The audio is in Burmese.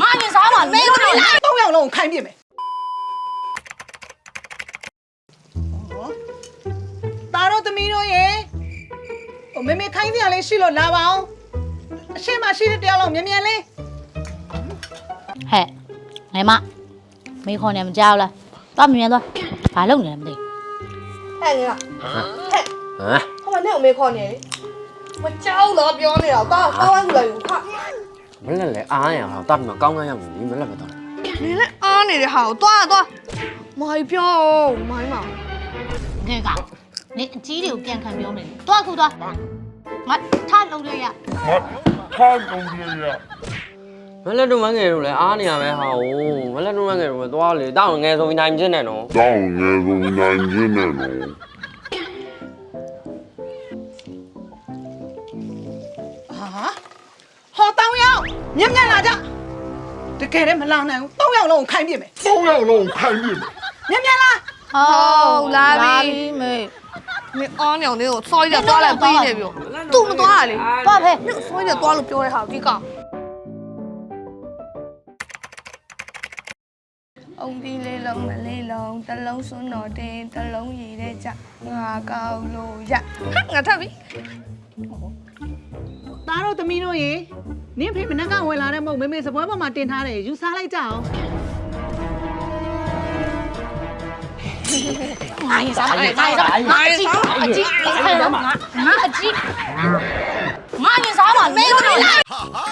ငါရင်စားပါမေးလို့လားသုံးယောက်လုံးကိုခိုင်းပြစ်မယ်ဟောตาတို့သမီးတို့ရေဟိုမေမေခိုင်းစရာလေးရှိလို့လာပါအောင်အရှိမရှိတဲ့တယောက်လုံးမြန်မြန်လေးဟဲ့ငယ်မမေးခေါ်နေမကြောက်လားသွားမြင်မြန်သွားဘာလုပ်နေလဲမသိဟဲ့ငါဟဲ့ဟမ်ဟိုမနဲ့ကိုမေးခေါ်နေလေမကြောက်တော့ပြောနေတာတော့ကောင်းဝိုင်းကူလိုက်ဘူးဟာ မလက်လေအားရဟာတပ်မှာကောင်းကောင်းရောက်နေပြီမလက်ပဲတော့နင်လည်းအားနေတဲ့ဟာကိုသွားသွားမိုင်းပြောမိုင်းမငယ်ကနေအကြီးတွေကိုပြန်ခံပြောနေတယ်သွားခုသွားငါထားလုံးရရမလက်တို့မငယ်တို့လည်းအားနေရပဲဟာ哦မလက်တို့မငယ်တို့ပဲသွားလေတောင်းငယ်ဆုံးနိုင်ချင်းနဲ့နော်တောင်းငယ်ကုန်နိုင်ခြင်းနဲ့နော်ဟာဟောတောင်း ယောက်မြန်မြန်လာကြတကယ်တည်းမလာနိုင်ဘူးသုံးယောက်လုံးကိုခိုင်းပြစ်မယ်သုံးယောက်လုံးခိုင်းပြစ်မယ်မြန်မြန်လာဟုတ်လာပြီမေမင်းအားနေအောင်လေးကိုစော်ရသွားလိုက်ပြီးနေပြီသူ့မသွားရလေသွားဖေးမင်းစော်ရသွားလို့ပြောတဲ့ဟာဒီကောင်အုံဒီလေးလုံးမလေးလုံးတစ်လုံးစွန်းတော်တင်တစ်လုံးရည်တဲ့ကြငါကောက်လို့ရဟာငါထပ်ပြီตาတို့သမီးတို့ရေ နင်းဖေမနက်ကဝင်လာတဲ့မဟုတ်မေမေစပွဲပေါ်မှာတင်ထားတယ်ယူစားလိုက်ကြအောင်ငါရစားငါရစားငါရစားအကြီးအကြီးငါငါအကြီးငါရစားပါမေတို့လိုက်ဟာဟာ